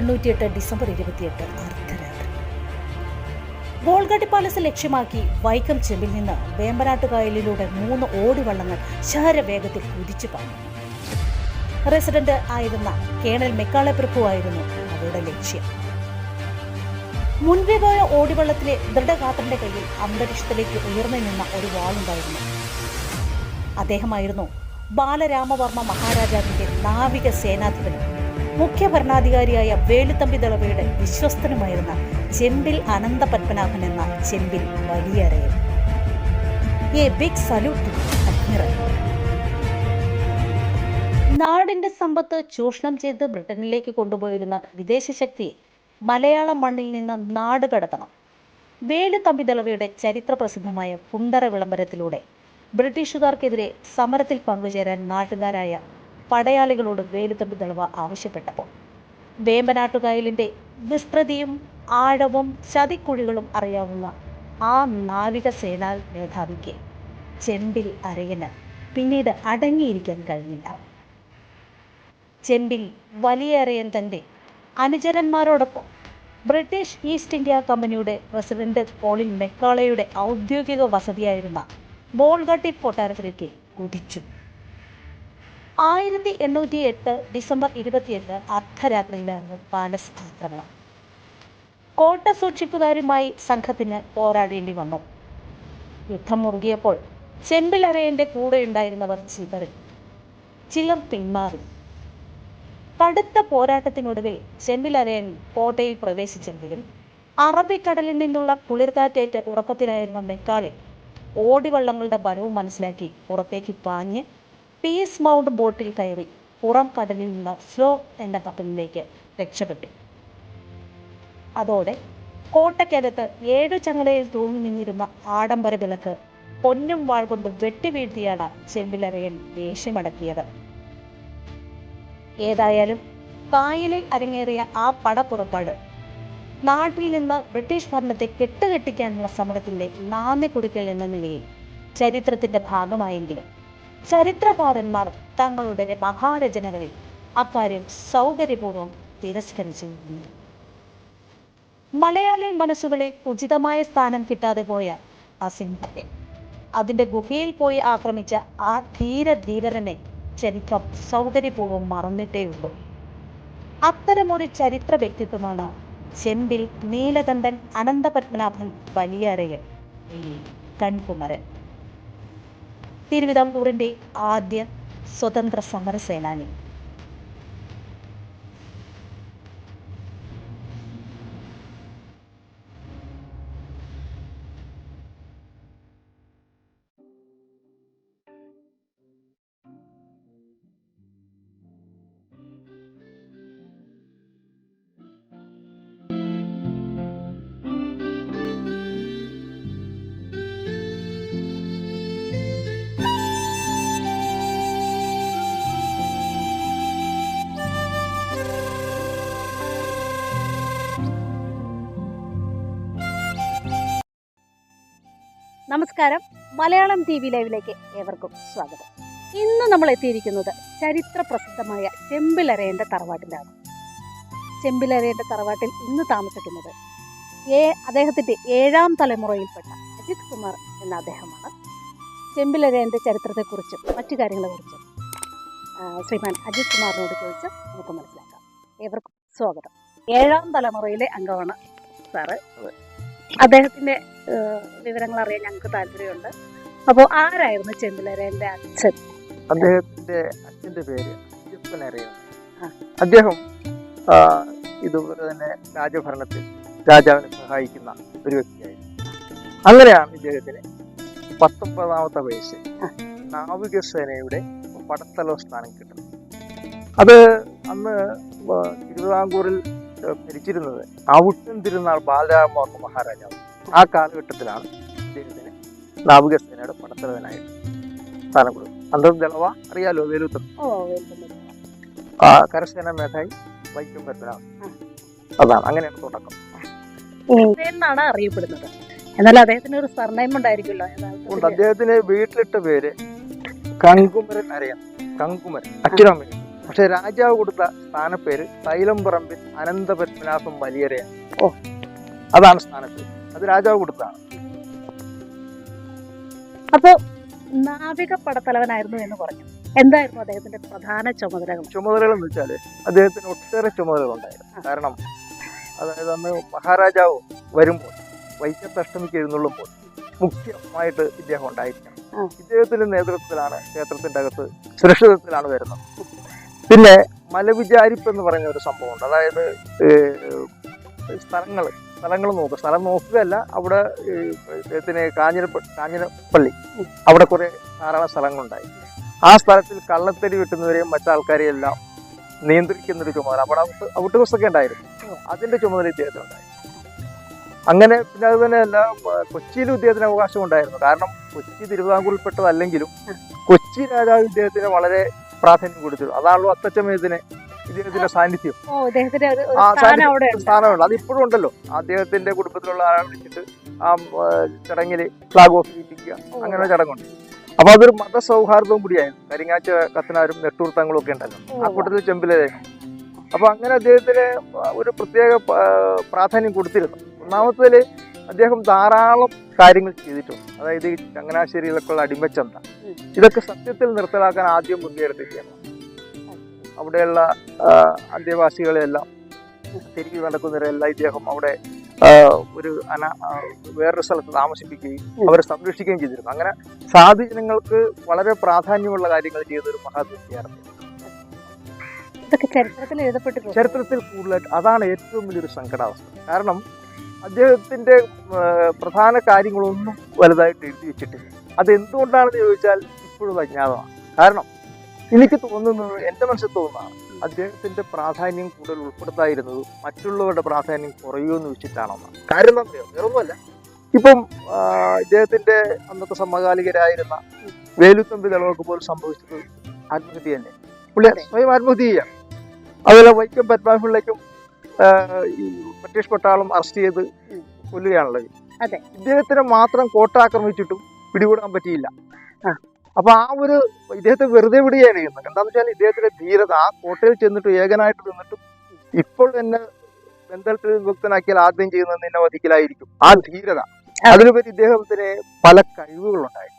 എണ്ണൂറ്റി എട്ട് ഡിസംബർ ഇരുപത്തിയെട്ട് അർദ്ധരാത്രി. ഗോൾഗട്ടി പാലസ് ലക്ഷ്യമാക്കി വൈക്കം ചെമ്പിൽ നിന്ന് വേമ്പനാട്ടുകായലിലൂടെ മൂന്ന് ഓടിവള്ളങ്ങൾ ശരവേഗത്തിൽ കുതിച്ചു പാഞ്ഞു. റെസിഡന്റ് ആയിരുന്ന കേണൽ മെക്കാളെ പ്രഭുവായിരുന്നു അവരുടെ ലക്ഷ്യം. മുൻപേ പോയ ഓടിവള്ളത്തിലെ ദൃഢഗാത്രന്റെ കയ്യിൽ അന്തരീക്ഷത്തിലേക്ക് ഉയർന്നു നിന്ന ഒരു വാളുണ്ടായിരുന്നു. അദ്ദേഹമായിരുന്നു ബാലരാമവർമ്മ മഹാരാജാവിന്റെ നാവിക സേനാധിപനും മുഖ്യ ഭരണാധികാരിയായ വേലുത്തമ്പി ദളവയുടെ വിശ്വസ്തനുമായിരുന്ന ചെമ്പിൽ അനന്ത പത്മനാഭൻ എന്ന Chembil Valiyarayan a big salute നാടിന്റെ സമ്പത്ത് ചൂഷണം ചെയ്ത് ബ്രിട്ടനിലേക്ക് കൊണ്ടുപോയിരുന്ന വിദേശ ശക്തിയെ മലയാള മണ്ണിൽ നിന്ന് നാട് കടത്തണം. വേലുത്തമ്പി ദളവയുടെ ചരിത്ര പ്രസിദ്ധമായ പുണ്ടറ വിളംബരത്തിലൂടെ ബ്രിട്ടീഷുകാർക്കെതിരെ സമരത്തിൽ പങ്കുചേരാൻ നാട്ടുകാരായ പടയാളികളോട് വേലുത്തമ്പി ദളവ ആവശ്യപ്പെട്ടപ്പോൾ. വേമ്പനാട്ടുകായലിന്റെ വിസ്തൃതിയും ആഴവും ചതിക്കുഴികളും അറിയാവുന്ന ആ നാവികസേനാ മേധാവിക്ക് ചെമ്പിൽ അരയന് പിന്നീട് അടങ്ങിയിരിക്കാൻ കഴിഞ്ഞില്ല. ചെമ്പിൽ വലിയ അരയൻ തന്റെ അനുചരന്മാരോടൊപ്പം ബ്രിട്ടീഷ് ഈസ്റ്റ് ഇന്ത്യ കമ്പനിയുടെ പ്രസിഡന്റ് പോളിൻ മെക്കാളയുടെ ഔദ്യോഗിക വസതിയായിരുന്ന ബോൾഗട്ടി കൊട്ടാരത്തിലേക്ക് കുതിച്ചു. ആയിരത്തി എണ്ണൂറ്റി എട്ട് ഡിസംബർ ഇരുപത്തിയെട്ട് പാലസ് ആക്രമണം കോട്ട സൂക്ഷിപ്പുകാരുമായി സംഘത്തിന് പോരാടേണ്ടി വന്നു. യുദ്ധം മുറുകിയപ്പോൾ ചെമ്പിലറയന്റെ കൂടെ ഉണ്ടായിരുന്നവർ ചിതറി. ചിലർ പിന്മാറി. കടുത്ത പോരാട്ടത്തിനൊടുവിൽ ചെമ്പിലരയൻ കോട്ടയിൽ പ്രവേശിച്ചെങ്കിലും അറബിക്കടലിൽ നിന്നുള്ള കുളിർകാറ്റേറ്റ ഉറക്കത്തിലായിരുന്ന മെക്കാലെ ഓടിവള്ളങ്ങളുടെ ബലവും മനസ്സിലാക്കി പുറത്തേക്ക് പാഞ്ഞ് പീസ് മൗണ്ട് ബോട്ടിൽ കയറി പുറം കടലിൽ നിന്ന് ഫ്ലോ എന്ന കപ്പലിലേക്ക് രക്ഷപ്പെട്ടു. അതോടെ കോട്ടയ്ക്കകത്ത് ഏഴു ചങ്ങലയിൽ തൂങ്ങി നിന്നിരുന്ന ആഡംബര വിളക്ക് പൊന്നും വാൾ കൊണ്ട് വെട്ടിവീഴ്ത്തിയാണ് ചെമ്പിലരയൻ ദേഷ്യമടക്കിയത്. ഏതായാലും കായലിൽ അരങ്ങേറിയ ആ പടപ്പുറപ്പാട് നാട്ടിൽ നിന്ന് ബ്രിട്ടീഷ് ഭരണത്തെ കെട്ടുകെട്ടിക്കാനുള്ള സമരത്തിന്റെ നാന്ദി കുടിക്കൽ എന്ന നിലയിൽ ചരിത്രത്തിന്റെ ഭാഗമായെങ്കിലും ചരിത്രകാരന്മാർ തങ്ങളുടെ മഹാരചനകളിൽ അക്കാര്യം സൗകര്യപൂർവം തിരസ്കരിച്ചിരുന്നു. മലയാളി മനസ്സുകളെ ഉചിതമായ സ്ഥാനം കിട്ടാതെ പോയ ആ അതിന്റെ ഗുഹയിൽ പോയി ആക്രമിച്ച ആ ധീര ധീരനെ ചരിത്രം സൗകര്യപൂർവം മറന്നിട്ടേയുള്ളൂ. അത്തരമൊരു ചരിത്ര വ്യക്തിത്വമാണ് ചെമ്പിൽ നീലകണ്ഠൻ അനന്തപത്മനാഭൻ വലിയറയൻ കൺകുമരൻ. തിരുവിതാംകൂറിന്റെ ആദ്യ സ്വതന്ത്ര സമര സേനാനി നമസ്കാരം. മലയാളം ടി വി ലൈവിലേക്ക് ഏവർക്കും സ്വാഗതം. ഇന്ന് നമ്മൾ എത്തിയിരിക്കുന്നത് ചരിത്ര പ്രസിദ്ധമായ ചെമ്പിലരയന്റെ തറവാട്ടിലാണ്. ചെമ്പിലരയന്റെ തറവാട്ടിൽ ഇന്ന് താമസിക്കുന്നത് ഏ അദ്ദേഹത്തിന്റെ ഏഴാം തലമുറയിൽപ്പെട്ട അജിത് കുമാർ എന്ന അദ്ദേഹമാണ്. ചെമ്പിലരയന്റെ ചരിത്രത്തെക്കുറിച്ചും മറ്റു കാര്യങ്ങളെക്കുറിച്ചും ശ്രീമാൻ അജിത് കുമാറിനോട് ചോദിച്ച് നമുക്ക് മനസ്സിലാക്കാം. ഏവർക്കും സ്വാഗതം. ഏഴാം തലമുറയിലെ അംഗമാണ് സാറ്. അദ്ദേഹത്തിന്റെ വിവരങ്ങൾ അറിയാൻ ഞങ്ങൾക്ക് താല്പര്യമുണ്ട്. അപ്പോൾ ആരായിരുന്നു ചെമ്പിലരേന്റെ അച്ഛൻ? അദ്ദേഹത്തിന്റെ അച്ഛന്റെ പേര് അദ്ദേഹം ഇതുപോലെ തന്നെ രാജഭരണത്തിൽ രാജാവിനെ സഹായിക്കുന്ന ഒരു വ്യക്തിയായിരുന്നു. അങ്ങനെയാണ് ഇദ്ദേഹത്തിന് പത്തൊമ്പതാമത്തെ വയസ്സിൽ ആ. നാവികസേനയുടെ പടത്തലോ സ്ഥാനം കിട്ടുന്നത്. അത് അന്ന് തിരുവിതാംകൂറിൽ ഭരിച്ചിരുന്നത്. ഔട്ടൻ തിരുനാൾ ബാലരാമവർമ്മ മഹാരാജാവ്. ആ കാലഘട്ടത്തിലാണ് ഇദ്ദേഹത്തിന് നാവികസേനയുടെ പടത്തലവനായിട്ട് സ്ഥാനം കൊടുക്കുന്നത് അന്തർ ദളവ അറിയാലോ വേലുത്തം. കരസേന മേധാവി വൈക്കം പത്മനാഭൻ. അതാണ് അങ്ങനെയാണ് തുടക്കം. എന്നാണ് അറിയപ്പെടുന്നത്. എന്നാൽ അദ്ദേഹത്തിന് ഒരു സർനൈം ഉണ്ടായിരിക്കുമല്ലോ. ഉണ്ട്. അദ്ദേഹത്തിന് വീട്ടിലിട്ട പേര് കങ്കുമരൻ അറിയാം കങ്കുമരൻ അച്ഛനമ്മ പക്ഷെ രാജാവ് കൊടുത്ത സ്ഥാനപ്പേര് തൈലംപറമ്പിൽ അനന്തപത്മനാഭം വലിയരയാണ്. ഓ. അതാണ് സ്ഥാനപ്പേര്. അത് രാജാവ് കൊടുത്താണ് അപ്പോ നാവിക പടത്തലവനായിരുന്നു എന്ന് പറഞ്ഞു. എന്തായിരുന്നു അദ്ദേഹത്തിന്റെ പ്രധാന ചുമതലകൾ? ചുമതലകൾ എന്ന് വെച്ചാൽ അദ്ദേഹത്തിന് ഒട്ടേറെ ചുമതലകൾ ഉണ്ടായിരുന്നു. കാരണം അതായത് അന്ന് മഹാരാജാവ് വരുമ്പോൾ വൈക്കത്തഷ്ടമിക്ക് എഴുന്നള്ളുമ്പോൾ മുഖ്യമായിട്ട് ഇദ്ദേഹം ഉണ്ടായിരിക്കണം. ഇദ്ദേഹത്തിന്റെ നേതൃത്വത്തിലാണ് ക്ഷേത്രത്തിന്റെ അകത്ത് സുരക്ഷിതത്തിലാണ് വരുന്നത്. പിന്നെ മലവിചാരിപ്പ് എന്ന് പറയുന്ന ഒരു സംഭവമുണ്ട്. അതായത് സ്ഥലങ്ങൾ സ്ഥലങ്ങൾ നോക്കുക. സ്ഥലം നോക്കുകയല്ല അവിടെ ഇദ്ദേഹത്തിന് കാഞ്ഞിര കാഞ്ഞിരപ്പള്ളി അവിടെ കുറെ ധാരാളം സ്ഥലങ്ങളുണ്ടായി. ആ സ്ഥലത്തിൽ കള്ളത്തരി വെട്ടുന്നവരെയും മറ്റാൾക്കാരെയും എല്ലാം നിയന്ത്രിക്കുന്ന ഒരു ചുമതല അവിടെ ഔട്ട് ഉണ്ടായിരുന്നു. അതിന്റെ ചുമതല ഇദ്ദേഹത്തിനുണ്ടായി അങ്ങനെ പിന്നെ അതുപോലെ തന്നെ ആ, കൊച്ചിയിലും ഇദ്ദേഹത്തിന് അവകാശം ഉണ്ടായിരുന്നു കാരണം കൊച്ചി തിരുവിതാംകൂറിൽപ്പെട്ടതല്ലെങ്കിലും കൊച്ചി രാജാവ് ഇദ്ദേഹത്തിന് വളരെ പ്രാധാന്യം കൊടുത്തത്. അതാണല്ലോ അത്തച്ചമയത്തിന് ഇദ്ദേഹത്തിന്റെ സാന്നിധ്യം സ്ഥാനമുണ്ട്. അത് ഇപ്പോഴും ഉണ്ടല്ലോ. അദ്ദേഹത്തിന്റെ കുടുംബത്തിലുള്ള ആളെ വിളിച്ചിട്ട് ആ ചടങ്ങിൽ ഫ്ലാഗ് ഓഫ് ചെയ്യിപ്പിക്കുക. അങ്ങനെ ഒരു ചടങ്ങുണ്ട്. അപ്പൊ അതൊരു മതസൗഹാർദ്ദവും കൂടിയായിരുന്നു കരിങ്ങാച്ച കത്തനാരും നെട്ടൂർത്തങ്ങളും ഒക്കെ ഉണ്ടല്ലോ. ആ കൂട്ടത്തിൽ ചെമ്പിലായിരുന്നു അപ്പൊ അങ്ങനെ അദ്ദേഹത്തിന് ഒരു പ്രത്യേക പ്രാധാന്യം കൊടുത്തിരുന്നു. ഒന്നാമത്തേൽ അദ്ദേഹം ധാരാളം കാര്യങ്ങൾ ചെയ്തിട്ടുണ്ട്. അതായത് ഈ ചങ്ങനാശ്ശേരിയിലൊക്കെയുള്ള അടിമച്ചന്ത. ഇതൊക്കെ സത്യത്തിൽ നിർത്തലാക്കാൻ ആദ്യം മുൻകൈയെടുത്തിരിക്കുകയാണ്. അവിടെയുള്ള അന്തേവാസികളെല്ലാം തിരികെ നടക്കുന്നവരെല്ലാം ഇദ്ദേഹം അവിടെ ഒരു അന വേറൊരു സ്ഥലത്ത് താമസിപ്പിക്കുകയും അവരെ സംരക്ഷിക്കുകയും ചെയ്തിരുന്നു. അങ്ങനെ സാധു ജനങ്ങൾക്ക് വളരെ പ്രാധാന്യമുള്ള കാര്യങ്ങൾ ചെയ്ത ഒരു ചരിത്രത്തിൽ കൂടുതലായിട്ട് അതാണ് ഏറ്റവും വലിയൊരു സങ്കടാവസ്ഥ. കാരണം അദ്ദേഹത്തിന്റെ ആ, പ്രധാന കാര്യങ്ങളൊന്നും വലുതായിട്ട് എഴുതി വെച്ചിട്ടില്ല. അത് എന്തുകൊണ്ടാണെന്ന് ചോദിച്ചാൽ ഇപ്പോഴും അജ്ഞാതമാണ്. കാരണം എനിക്ക് തോന്നുന്നത് എന്റെ മനസ്സിൽ തോന്നുന്നതാണ് അദ്ദേഹത്തിന്റെ പ്രാധാന്യം കൂടുതൽ ഉൾപ്പെടുത്താതിരുന്നത് മറ്റുള്ളവരുടെ പ്രാധാന്യം കുറയുമെന്ന് വെച്ചിട്ടാണെന്നാണ് കാര്യം എന്താ വേറൊന്നുമല്ല. ഇപ്പം ഇദ്ദേഹത്തിന്റെ അന്നത്തെ സമകാലികരായിരുന്ന വേലുത്തമ്പി ദളവൊക്കെ പോലും സംഭവിച്ചത് ആത്മഹത്യ തന്നെ. പുള്ളി സ്വയം ആത്മഹത്യ ചെയ്യാം. അതുപോലെ വൈക്കം പത്മാഭിളിലേക്കും ബ്രിട്ടീഷ് പട്ടാളം അറസ്റ്റ് ചെയ്ത് കൊല്ലുകയാണുള്ളത് അതെ. ഇദ്ദേഹത്തിനെ മാത്രം കോട്ട ആക്രമിച്ചിട്ടും പിടികൂടാൻ പറ്റിയില്ല. അപ്പൊ ആ ഒരു ഇദ്ദേഹത്തെ വെറുതെ വിടുകയാണ് ചെയ്യുന്നത് എന്താന്ന് വെച്ചാൽ ഇദ്ദേഹത്തിന്റെ ധീരത ആ കോട്ടയിൽ ചെന്നിട്ട് ഏകനായിട്ട് നിന്നിട്ടും ഇപ്പോൾ എന്നെ ബന്ധത്തിൽ വിമുക്തനാക്കിയാൽ ആദ്യം ചെയ്യുന്നത് നിന്നെ വധിക്കലായിരിക്കും ആ ധീരത അതിലുപരി ഇദ്ദേഹത്തിന് പല കഴിവുകളുണ്ടായി.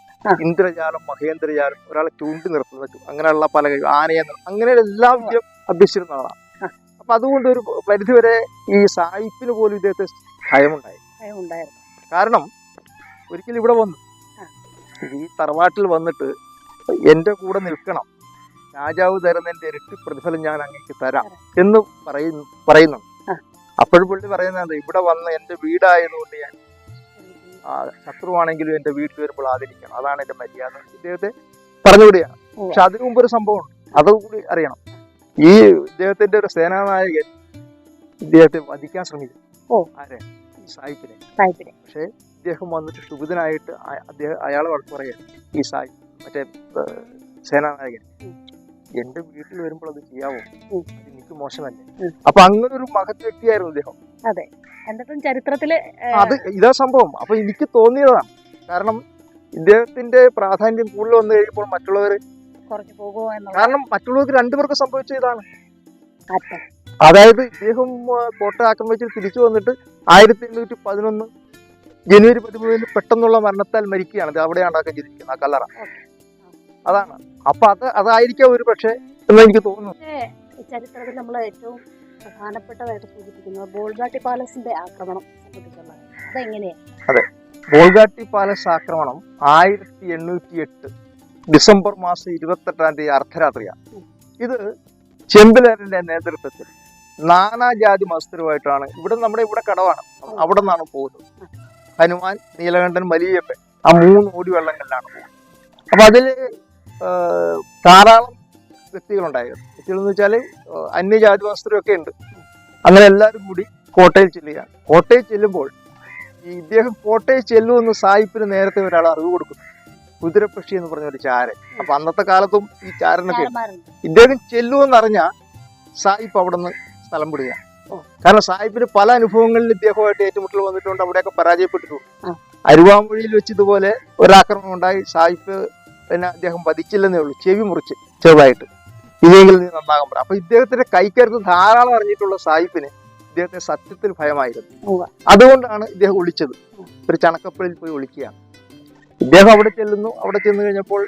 ഇന്ദ്രജാലം മഹേന്ദ്രജാലം ഒരാളെ ചൂണ്ടി നിർത്തുന്നത് അങ്ങനെയുള്ള പല കഴിവ് ആനയെ അങ്ങനെയുള്ള അങ്ങനെ എല്ലാ വിദ്യ അഭ്യസിച്ചിരുന്ന ആളാണ്. അപ്പൊ അതുകൊണ്ട് ഒരു പരിധിവരെ ഈ സായിപ്പിന് പോലും ഇദ്ദേഹത്തെ ഭയമുണ്ടായി. കാരണം ഒരിക്കലും ഇവിടെ വന്നു ഈ തറവാട്ടിൽ വന്നിട്ട് എന്റെ കൂടെ നിൽക്കണം. രാജാവ് തരുന്നതിന്റെ ഇരട്ടി പ്രതിഫലം ഞാൻ അങ്ങേക്ക് തരാം എന്ന് പറയുന്നു പറയുന്നു. ആ. അപ്പോഴും പുള്ളി പറയുന്നത് ഇവിടെ വന്ന് എന്റെ വീടായതുകൊണ്ട് ഞാൻ ശത്രുവാണെങ്കിലും എന്റെ വീട്ടിൽ വരുമ്പോൾ ആദരിക്കണം. അതാണ് എന്റെ മര്യാദ. ഇദ്ദേഹത്തെ പറഞ്ഞുകൂടിയാണ്. പക്ഷെ അതിനു മുമ്പ് ഒരു സംഭവമുണ്ട്. അതുകൂടി അറിയണം. ഈ ഇദ്ദേഹത്തിന്റെ ഒരു സേനാനായകൻ ഇദ്ദേഹത്തെ വധിക്കാൻ ശ്രമിച്ചു. ഓ. ആരെ? ഈ സായിപ്പിനെ. പക്ഷെ പക്ഷേ ഇദ്ദേഹം വന്നിട്ട് ക്ഷുഭിതനായിട്ട് അദ്ദേഹം അയാളെ വഴക്ക് പറയാൻ ഈ സായി മറ്റേ സേനാനായകൻ. എന്റെ വീട്ടിൽ വരുമ്പോൾ അത് ചെയ്യാവോ? എനിക്ക് മോശമല്ലേ. അപ്പൊ അങ്ങനെ ഒരു മഹത് വ്യക്തിയായിരുന്നു ഇദ്ദേഹം. അതെ. എന്നിട്ടും ചരിത്രത്തിൽ അത് ഇതാ സംഭവം. അപ്പൊ എനിക്ക് തോന്നിയതാണ്. കാരണം ഇദ്ദേഹത്തിന്റെ പ്രാധാന്യം കൂടുതൽ വന്നു കഴിയുമ്പോൾ മറ്റുള്ളവർ കുറഞ്ഞു പോകുമോ എന്നുള്ള കാരണം മറ്റുള്ളവർക്ക് രണ്ടുപേർക്കും സംഭവിച്ച ഇതാണ്. അതായത് ഇദ്ദേഹം ആ, കോട്ട ആക്രമിച്ച് തിരിച്ചു വന്നിട്ട് ആയിരത്തി എണ്ണൂറ്റി പതിനൊന്ന് ജനുവരി പതിമൂന്നിന് പെട്ടെന്നുള്ള മരണത്താൽ മരിക്കുകയാണ്. ഇത് അവിടെയാണ് അതൊക്കെ ജനിക്കുന്നത് ആ കല്ലറ. അതാണ്. അപ്പൊ അത് അതായിരിക്കാം ഒരു പക്ഷേ എന്ന് എനിക്ക് തോന്നുന്നു. ഈ ചരിത്രത്തിൽ നമ്മൾ ഏറ്റവും പ്രധാനപ്പെട്ടതായിട്ട് സൂചിപ്പിക്കുന്നത് ബോൾഗാട്ടി പാലസിന്റെ ആക്രമണം സംബന്ധിച്ചുള്ളത് അതെങ്ങനെയാ ബോൾഗാട്ടി പാലസ് ആക്രമണം ആയിരത്തി എണ്ണൂറ്റി എട്ട് ഡിസംബർ മാസം ഇരുപത്തെട്ടാം തീയതി അർദ്ധരാത്രിയാണ്. ഇത് ചെമ്പിലറിന്റെ നേതൃത്വത്തിൽ നാനാജാതി മത്സരമായിട്ടാണ് ഇവിടെ നമ്മുടെ ഇവിടെ കടവാണ്. അവിടെ നിന്നാണ് പോകുന്നത്. ഹനുമാൻ നീലകണ്ഠൻ വലിയപ്പൻ ആ മൂന്ന് ഓടി വെള്ളങ്ങളിലാണ് പോകുന്നത്. അപ്പൊ അതിൽ ധാരാളം വ്യക്തികളുണ്ടായിരുന്നു വ്യക്തികൾ എന്ന് വെച്ചാൽ അന്യജാതി മത്സരമൊക്കെ ഉണ്ട്. അങ്ങനെ എല്ലാവരും കൂടി കോട്ടയിൽ ചെല്ലുകയാണ്. കോട്ടയിൽ ചെല്ലുമ്പോൾ ഇദ്ദേഹം കോട്ടയിൽ ചെല്ലുമെന്ന് സായിപ്പിന് നേരത്തെ ഒരാൾ അറിവ് കൊടുക്കുന്നു. കുതിരപ്പക്ഷി എന്ന് പറഞ്ഞ ഒരു ചാരൻ. അപ്പൊ അന്നത്തെ കാലത്തും ഈ ചാരനൊക്കെ ഇദ്ദേഹം ചെല്ലുമെന്നറിഞ്ഞ സായിപ്പ് അവിടെ നിന്ന് സ്ഥലം വിടുക കാരണം സായിപ്പിന് പല അനുഭവങ്ങളിൽ ഇദ്ദേഹമായിട്ട് ഏറ്റുമുട്ടൽ വന്നിട്ടുണ്ട്. അവിടെയൊക്കെ പരാജയപ്പെട്ടിട്ടുണ്ട്. അരുവാമൊഴിയിൽ വെച്ച് ഇതുപോലെ ഒരാക്രമണം ഉണ്ടായി. സായിപ്പ് പിന്നെ അദ്ദേഹം വധിച്ചില്ലെന്നേ ഉള്ളൂ. ചെവി മുറിച്ച് ചെറുതായിട്ട്. ഇല്ലെങ്കിൽ നീ നന്നാകാൻ പറ. അപ്പൊ ഇദ്ദേഹത്തിന്റെ കൈക്കരുത്ത് ധാരാളം അറിഞ്ഞിട്ടുള്ള സായിപ്പിന് ഇദ്ദേഹത്തെ സത്യത്തിൽ ഭയമായിരുന്നു. അതുകൊണ്ടാണ് ഇദ്ദേഹം ഒളിച്ചത്. ഒരു ചണക്കപ്പലിൽ പോയി ഒളിക്കുകയാണ്. ഇദ്ദേഹം അവിടെ ചെല്ലുന്നു. അവിടെ ചെന്ന് കഴിഞ്ഞപ്പോൾ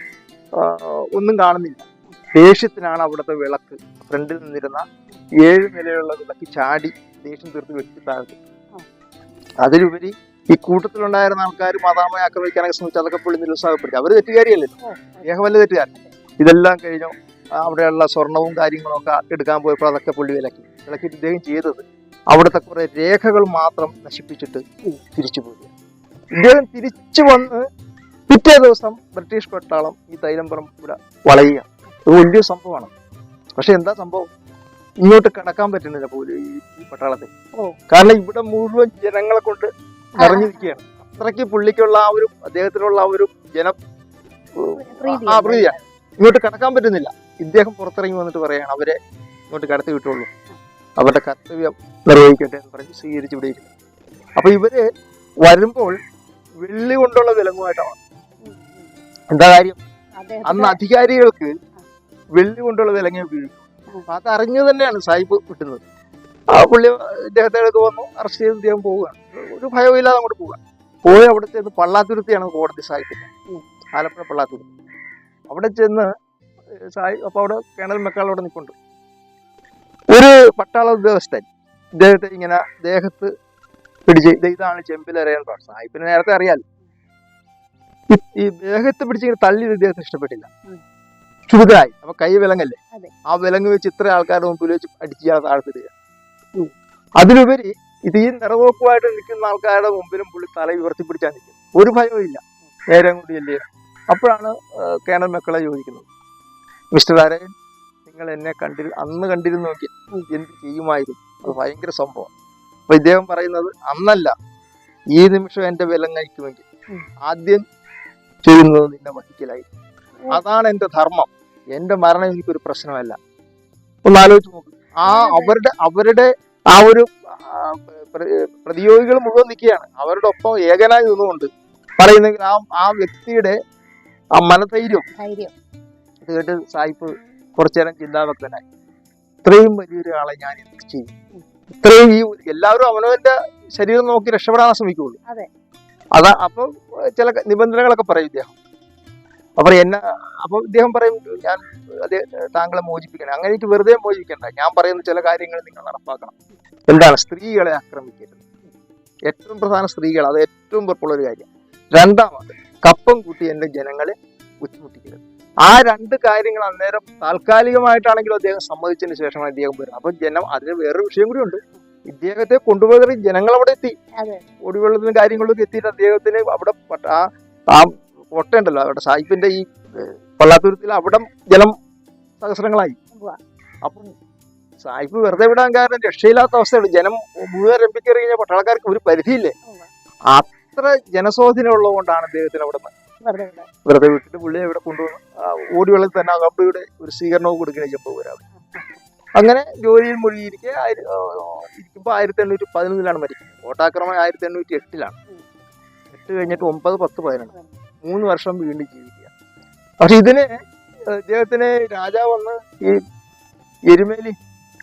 ഒന്നും കാണുന്നില്ല. ദേഷ്യത്തിനാണ് അവിടുത്തെ വിളക്ക്. ഫ്രണ്ടിൽ നിന്നിരുന്ന ഏഴ് നിലയുള്ള വിളക്ക് ചാടി ദേഷ്യം തീർത്ത് വെട്ടി താഴ്ത്തി. അതിലുപരി ഈ കൂട്ടത്തിലുണ്ടായിരുന്ന ആൾക്കാർ മാതാമയെ ആക്രമിക്കാനൊക്കെ ശ്രമിച്ചു അതൊക്കെ പുള്ളി നിരുത്സാഹപ്പെടുത്തി. അവർ തെറ്റുകാരിയല്ലേ? ഇദ്ദേഹം അദ്ദേഹം വല്ല തെറ്റുകാരൻ. ഇതെല്ലാം കഴിഞ്ഞു അവിടെയുള്ള സ്വർണവും കാര്യങ്ങളും ഒക്കെ എടുക്കാൻ പോയപ്പോൾ അതൊക്കെ പുള്ളി വിലക്കി. വിലക്കിയിട്ട് ഇദ്ദേഹം ചെയ്തത് അവിടുത്തെ കുറെ രേഖകൾ മാത്രം നശിപ്പിച്ചിട്ട് തിരിച്ചു പോയി. ഇദ്ദേഹം തിരിച്ചു വന്ന് പിറ്റേ ദിവസം ബ്രിട്ടീഷ് പട്ടാളം ഈ തൈലംപുറം ഇവിടെ വളയുക. അത് വലിയ സംഭവമാണ്. പക്ഷെ എന്താ സംഭവം? ഇങ്ങോട്ട് കടക്കാൻ പറ്റുന്നില്ല പോലും ഈ ഈ പട്ടാളത്തിൽ കാരണം ഇവിടെ മുഴുവൻ ജനങ്ങളെ കൊണ്ട് നിറഞ്ഞിരിക്കുകയാണ്. അത്രയ്ക്ക് പുള്ളിക്കുള്ള ആ ഒരു അദ്ദേഹത്തിനുള്ള ആ ഒരു ജന ആ പ്രീതിയാ ഇങ്ങോട്ട് കടക്കാൻ പറ്റുന്നില്ല. ഇദ്ദേഹം പുറത്തിറങ്ങി വന്നിട്ട് പറയാണ് അവരെ ഇങ്ങോട്ട് കടത്തി വിട്ടുള്ളൂ അവരുടെ കർത്തവ്യം നിർവഹിക്കട്ടെ എന്ന് പറഞ്ഞ് സ്വീകരിച്ചു ഇവിടെ അപ്പൊ ഇവർ വരുമ്പോൾ വെള്ളി കൊണ്ടുള്ള വിലങ്ങുമായിട്ടാണ്. എന്താ കാര്യം? അന്ന് അധികാരികൾക്ക് വെള്ളി കൊണ്ടുള്ള വിലങ്ങ ഉപയോഗിക്കും അപ്പൊ അത് അറിഞ്ഞു തന്നെയാണ് സാഹിബ് കിട്ടുന്നത്. ആ പുള്ളി ഇദ്ദേഹത്തെ അടുത്ത് വന്നു അറസ്റ്റ് ചെയ്ത് ഇദ്ദേഹം പോവുകയാണ്. ഒരു ഭയമില്ലാതെ അങ്ങോട്ട് പോവുക. പോയി അവിടെ ചെന്ന് പള്ളാത്തുരുത്തിയാണ് കോടതി സാഹിബിന്റെ. ആലപ്പുഴ പള്ളാത്തുരുത്തി. അവിടെ ചെന്ന് സായി അപ്പൊ അവിടെ കേണൽ മെക്കാൾ അവിടെ നിൽക്കുന്നുണ്ട് ഒരു പട്ടാള ഉദ്യോഗസ്ഥൻ ഇദ്ദേഹത്തെ ഇങ്ങനെ ദേഹത്ത് പിടിച്ച് "ദേ ഇതാണ് ചെമ്പിലറിയാൻ സാഹിബിനെ നേരത്തെ അറിയാലോ. ഈ- ദേഹത്ത് പിടിച്ച് ഇങ്ങനെ തള്ളി ഇദ്ദേഹത്തിന് ഇഷ്ടപ്പെട്ടില്ല. ചുരുക്കായി ക്ഷുഭിതരായി അപ്പൊ കൈ വിലങ്ങല്ലേ? ആ വിലങ്ങ് വെച്ച് ഇത്ര ആൾക്കാരുടെ മുമ്പിൽ വെച്ച് അടിച്ച് ഇയാൾ താഴ്ത്തിടുക. അതിലുപരി ഇത് ഈ നിറവോക്കുമായിട്ട് നിൽക്കുന്ന ആൾക്കാരുടെ മുമ്പിലും പുള്ളി തല ഉയർത്തി പിടിച്ചാൽ നിൽക്കും. ഒരു ഭയവും ഇല്ല. നേരെ കൂടി അല്ലേ അപ്പോഴാണ് കേണൽ മക്കളെ ചോദിക്കുന്നത്. മിസ്റ്റർ അരയൻ നിങ്ങൾ എന്നെ കണ്ടി അന്ന് കണ്ടിരുന്നു നോക്കി എന്ത് ചെയ്യുമായിരുന്നു? അത് ഭയങ്കര സംഭവം. അപ്പൊ ഇദ്ദേഹം പറയുന്നത് അന്നല്ല. ഈ നിമിഷം എന്റെ വിലം കഴിക്കുമെങ്കിൽ ആദ്യം ചെയ്യുന്നത് നിന്നെ വഹിക്കലായി. അതാണ് എന്റെ ധർമ്മം. എന്റെ മരണം എനിക്കൊരു പ്രശ്നമല്ല. ഒന്ന് ആലോചിച്ച് നോക്ക്. ആ അവരുടെ അവരുടെ ആ ഒരു പ്രതിയോഗികൾ മുഴുവൻ നിൽക്കുകയാണ്. അവരുടെ ഒപ്പം ഏകനായി നിന്നുകൊണ്ട് പറയുന്നെങ്കിൽ ആ ആ വ്യക്തിയുടെ ആ മനധൈര്യം ധൈര്യം. ഇത് കേട്ട് സായിപ്പ് കുറച്ചു നേരം ചിന്താഭക്തനായി. ഇത്രയും വലിയൊരാളെ ഞാൻ എന്ത് ചെയ്യും ഇത്രയും ഈ എല്ലാവരും അവനവന്റെ ശരീരം നോക്കി രക്ഷപ്പെടാൻ ശ്രമിക്കുള്ളൂ അതെ. അപ്പൊ ചില നിബന്ധനകളൊക്കെ പറയും ഇദ്ദേഹം. അപ്പൊ എന്നെ അപ്പൊ ഇദ്ദേഹം പറയും ഞാൻ താങ്കളെ മോചിപ്പിക്കണം. അങ്ങനെ എനിക്ക് വെറുതെ മോചിപ്പിക്കണ്ട. ഞാൻ പറയുന്ന ചില കാര്യങ്ങൾ നിങ്ങൾ നടപ്പാക്കണം. എന്താണ്? സ്ത്രീകളെ ആക്രമിക്കരുത്. ഏറ്റവും പ്രധാന സ്ത്രീകൾ അത് ഏറ്റവും പുറപ്പുള്ള ഒരു കാര്യം. രണ്ടാമത് കപ്പം കൂട്ടി എന്റെ ജനങ്ങളെ ബുദ്ധിമുട്ടിക്കരുത്. ആ രണ്ട് കാര്യങ്ങൾ അന്നേരം താൽക്കാലികമായിട്ടാണെങ്കിലും അദ്ദേഹം സമ്മതിച്ചതിന് ശേഷമാണ് അദ്ദേഹം വരുന്നത്. അപ്പൊ ജനം അതിന് വേറൊരു വിഷയം കൂടി ഉണ്ട്. ഇദ്ദേഹത്തെ കൊണ്ടുപോയി ജനങ്ങൾ അവിടെ എത്തി. ഒടിവെള്ളത്തിനും കാര്യങ്ങളിലൊക്കെ എത്തിയിട്ട് അദ്ദേഹത്തിന് അവിടെ ആ ആ ഒട്ടയുണ്ടല്ലോ അവിടെ സാഹിബിന്റെ ഈ പള്ളാത്തൂരത്തിൽ അവിടെ ജലം സഹസ്രങ്ങളായി. അപ്പം സാഹിബ് വെറുതെ വിടാൻ കാരണം രക്ഷയില്ലാത്ത അവസ്ഥയാണ് ജനം മുഴുവൻ രംഭിക്കറി കഴിഞ്ഞാൽ പട്ടാളക്കാർക്ക് ഒരു പരിധിയില്ലേ. അത്ര ജനസ്വാധീനം ഉള്ളതുകൊണ്ടാണ് അദ്ദേഹത്തിന് അവിടെ വെറുതെ വിടാം. വെറുതെ വിട്ടിട്ട് പുള്ളിയെ ഇവിടെ കൊണ്ടുവന്ന് ഓടിവെള്ളത്തിൽ തന്നെ ആ കമ്പിയുടെ ഒരു സ്വീകരണവും കൊടുക്കുകയാണ് ചെമ്പ് വരാതെ അങ്ങനെ ജോലിയിൽ മുഴുകിയിരിക്കെ ഇരിക്കുമ്പോൾ ആയിരത്തി എണ്ണൂറ്റി പതിനൊന്നിലാണ് മരിക്കുന്നത് ഓട്ടാക്രമണം ആയിരത്തി എണ്ണൂറ്റി എട്ടിലാണ് എട്ട് കഴിഞ്ഞിട്ട് ഒമ്പത് പത്ത് പതിനൊന്ന്. മൂന്ന് വർഷം വീണ്ടും ജീവിക്കുക. പക്ഷെ ഇതിന് ഇദ്ദേഹത്തിന് രാജാവ് വന്ന് ഈ എരുമേലി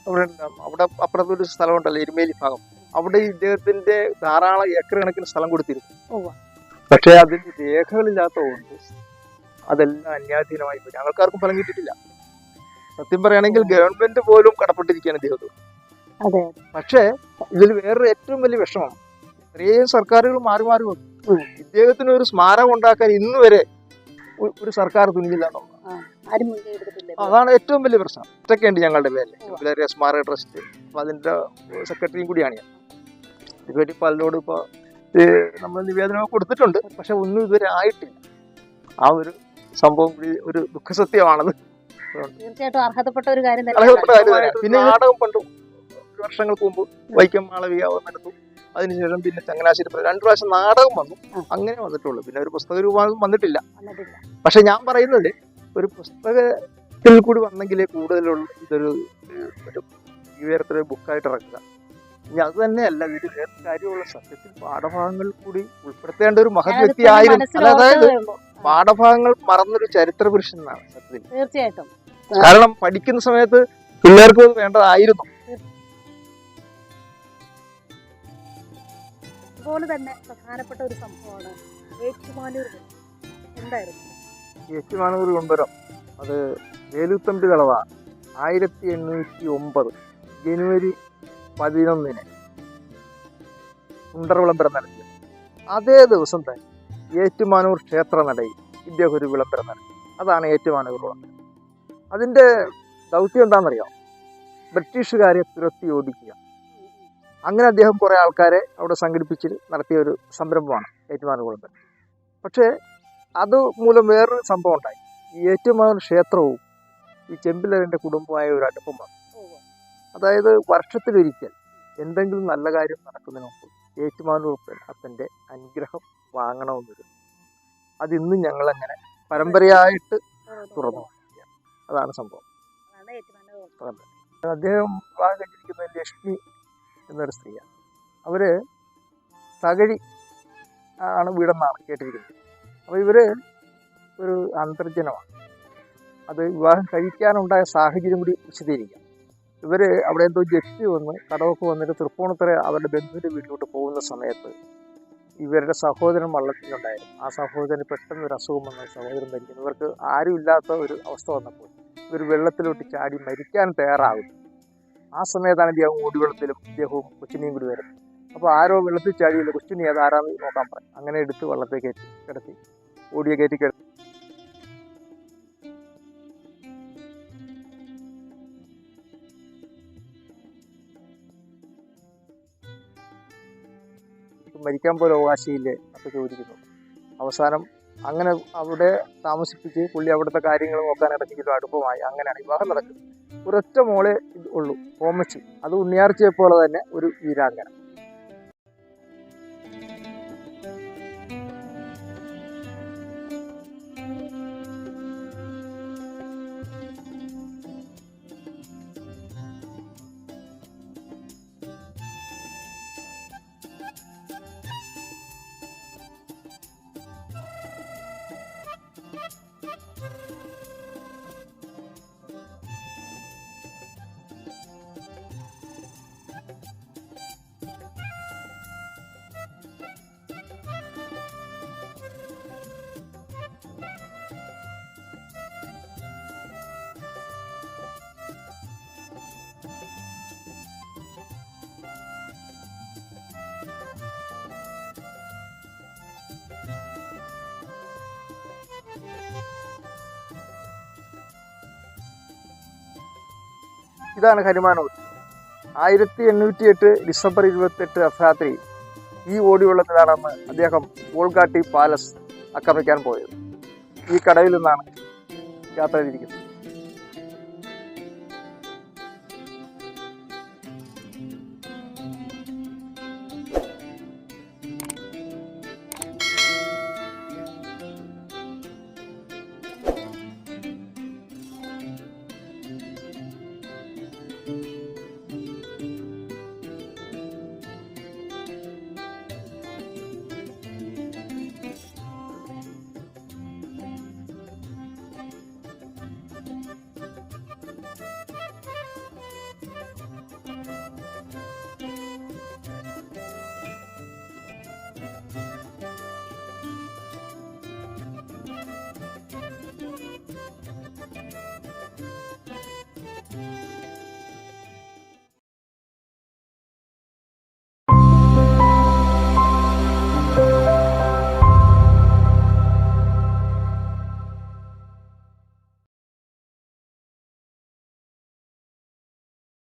അവിടെ. അവിടെ അപ്പുറത്തൊരു സ്ഥലമുണ്ടല്ലോ എരുമേലി ഭാഗം. അവിടെ ഇദ്ദേഹത്തിന്റെ ധാരാളം ഏക്കർ കണക്കിന് സ്ഥലം കൊടുത്തിരുന്നു. പക്ഷേ പക്ഷെ അതിന് രേഖകളില്ലാത്തതുകൊണ്ട് അതെല്ലാം അന്യാധീനമായി പോയി. ഞങ്ങൾക്കാർക്കും ഫലം കിട്ടിയിട്ടില്ല. സത്യം പറയുകയാണെങ്കിൽ ഗവൺമെന്റ് പോലും കടപ്പെട്ടിരിക്കുകയാണ് ഇദ്ദേഹത്തോട്. പക്ഷേ ഇതിൽ വേറൊരു ഏറ്റവും വലിയ വിഷമം ഇത്രയും സർക്കാരുകൾ മാറി മാറി വന്നു. ഇദ്ദേഹത്തിന് ഒരു സ്മാരകം ഉണ്ടാക്കാൻ ഇന്ന് വരെ ഒരു സർക്കാർ തുനിഞ്ഞില്ല അതാണ് ഏറ്റവും വലിയ പ്രശ്നം. ഇതൊക്കെയുണ്ട് ഞങ്ങളുടെ പേരിൽ സ്മാരക ട്രസ്റ്റ് അപ്പൊ അതിന്റെ സെക്രട്ടറിയും കൂടിയാണ് ഞാൻ. ഇതുവരെ പലരോടും ഇപ്പൊ നമ്മൾ നിവേദനം കൊടുത്തിട്ടുണ്ട്. പക്ഷെ ഒന്നും ഇതുവരെ ആയിട്ടില്ല. ആ ഒരു സംഭവം ഒരു ദുഃഖസത്യമാണത് തീർച്ചയായിട്ടും അർഹതപ്പെട്ട ഒരു കാര്യം തന്നെ പിന്നെ നാടകം പണ്ട് വർഷങ്ങൾക്ക് മുമ്പ് വൈക്കം മാളവിക നടത്തും അതിനുശേഷം പിന്നെ ചങ്ങനാശ്ശേരി രണ്ടു പ്രാവശ്യം നാടകം വന്നു. അങ്ങനെ വന്നിട്ടുള്ളൂ. പിന്നെ ഒരു പുസ്തക രൂപം വന്നിട്ടില്ല. പക്ഷെ ഞാൻ പറയുന്നത് ഒരു പുസ്തകത്തിൽ കൂടി വന്നെങ്കിലേ കൂടുതലുള്ള ഇതൊരു ഒരു ഉയരത്തിലെ ബുക്കായിട്ട് ഇറക്കുക. ഇനി അത് തന്നെയല്ല വീട്ടിൽ കാര്യമുള്ള സത്യത്തിൽ പാഠഭാഗങ്ങൾ കൂടി ഉൾപ്പെടുത്തേണ്ട ഒരു മഹത് വ്യക്തിയായിരുന്നു. അതായത് പാഠഭാഗങ്ങൾ മറന്നൊരു ചരിത്ര പുരുഷനാണ് സത്യത്തിൽ. തീർച്ചയായിട്ടും. കാരണം പഠിക്കുന്ന സമയത്ത് പിള്ളേർക്ക് അത് വേണ്ടതായിരുന്നു. അതുപോലെ തന്നെ പ്രധാനപ്പെട്ട ഒരു സംഭവമാണ് ഏറ്റുമാനൂർ. എന്തായിരുന്നു? ഏറ്റുമാനൂർ കൊണ്ടുവരം അത് വേലുത്തമ്പി കളവ. ആയിരത്തി എണ്ണൂറ്റി ഒമ്പത് ജനുവരി പതിനൊന്നിന് സുണ്ടർ വിളംബരം നടത്തി. അതേ ദിവസം തന്നെ ഏറ്റുമാനൂർ ക്ഷേത്ര നടയിൽ ഇദ്ദേഹം ഒരു വിളംബരം നടത്തി. അതാണ് ഏറ്റുമാനൂർ വിളംബരം. അതിന്റെ ദൗത്യം എന്താണെന്നറിയാം? ബ്രിട്ടീഷുകാരെ തുരത്തി ഓടിക്കുക അങ്ങനെ അദ്ദേഹം കുറേ ആൾക്കാരെ അവിടെ സംഘടിപ്പിച്ച് നടത്തിയ ഒരു സംരംഭമാണ് ഏറ്റുമാനൂർ വിളംബരം പക്ഷേ അത് മൂലം വേറൊരു സംഭവം ഉണ്ടായി. ഈ ഏറ്റുമാനൂർ ക്ഷേത്രവും ഈ ചെമ്പിലരന്റെ കുടുംബമായ ഒരു അടുപ്പം വന്നു. അതായത് വർഷത്തിലൊരിക്കൽ എന്തെങ്കിലും നല്ല കാര്യം നടക്കുന്നതിന് മുമ്പ് ഏറ്റുമാനൂർ അപ്പന്റെ അനുഗ്രഹം വാങ്ങണമെന്നിരുന്നു അതിന്നും ഞങ്ങളങ്ങനെ പരമ്പരയായിട്ട് തുറന്നു. അതാണ് സംഭവം. അദ്ദേഹം വിവാഹം കഴിച്ചിരിക്കുന്നത് ലക്ഷ്മി എന്നൊരു സ്ത്രീയാണ്. അവർ തകഴി ആണ് വീടെന്നാണ് കേട്ടിരിക്കുന്നത്. അപ്പോൾ ഇവർ ഒരു അന്തർജനമാണ്. അത് വിവാഹം കഴിക്കാനുണ്ടായ സാഹചര്യം കൂടി വിശദീകരിക്കാം. ഇവർ അവിടെ എന്തോ ജപ്തി വന്ന് കടവൊക്കെ വന്നിട്ട് തൃപ്പൂണിത്തറ അവരുടെ ബന്ധുവിന്റെ വീട്ടിലോട്ട് പോകുന്ന സമയത്ത് ഇവരുടെ സഹോദരൻ വള്ളത്തിലുണ്ടായിരുന്നു. ആ സഹോദരന് പെട്ടെന്ന് ഒരു അസുഖം വന്ന. സഹോദരൻ മരിക്കുന്നു ഇവർക്ക് ആരുമില്ലാത്ത ഒരു അവസ്ഥ വന്നപ്പോൾ ഇവർ വെള്ളത്തിലോട്ട് ചാടി മരിക്കാൻ തയ്യാറാകും ആ സമയത്താണ് ഇദ്ദേഹം ഓടിവെള്ളത്തിലും ഇദ്ദേഹവും കൊച്ചിനെയും കൂടി വരുന്നത്. അപ്പോൾ ആരോ വെള്ളത്തിൽ ചാടിയില്ല കൊച്ചിനെ അത് ആരാന്ന് നോക്കാൻ പറയും. അങ്ങനെ എടുത്ത് വെള്ളത്തെ കയറ്റി കിടത്തി. ഓടിയെ കയറ്റി കിടത്തി. മരിക്കാൻ പോലും അവകാശമില്ലേ എന്നൊക്കെ ചോദിക്കുന്നു. അവസാനം അങ്ങനെ അവിടെ താമസിപ്പിച്ച് പുള്ളി അവിടുത്തെ കാര്യങ്ങൾ നോക്കാൻ ഇടയ്ക്കെങ്കിലും അടുപ്പമായി. അങ്ങനെയാണ് വിവാഹം നടക്കുന്നത്. ഒരൊറ്റ മോളെ ഉള്ളൂ. ഓമച്ചി അത് ഉണ്ണിയാർച്ചയെ പോലെ തന്നെ ഒരു വീരാങ്കന ഇതാണ് ഹനുമാനൂർ. ആയിരത്തി എണ്ണൂറ്റി എട്ട് ഡിസംബർ ഇരുപത്തെട്ട് അർദ്ധരാത്രി ഈ ഓടിവെള്ളത്തിലാണെന്ന് അദ്ദേഹം ഗോൾഗാട്ടി പാലസ് ആക്രമിക്കാൻ പോയത്. ഈ കടവിൽ നിന്നാണ് യാത്ര ചെയ്തിരിക്കുന്നത്.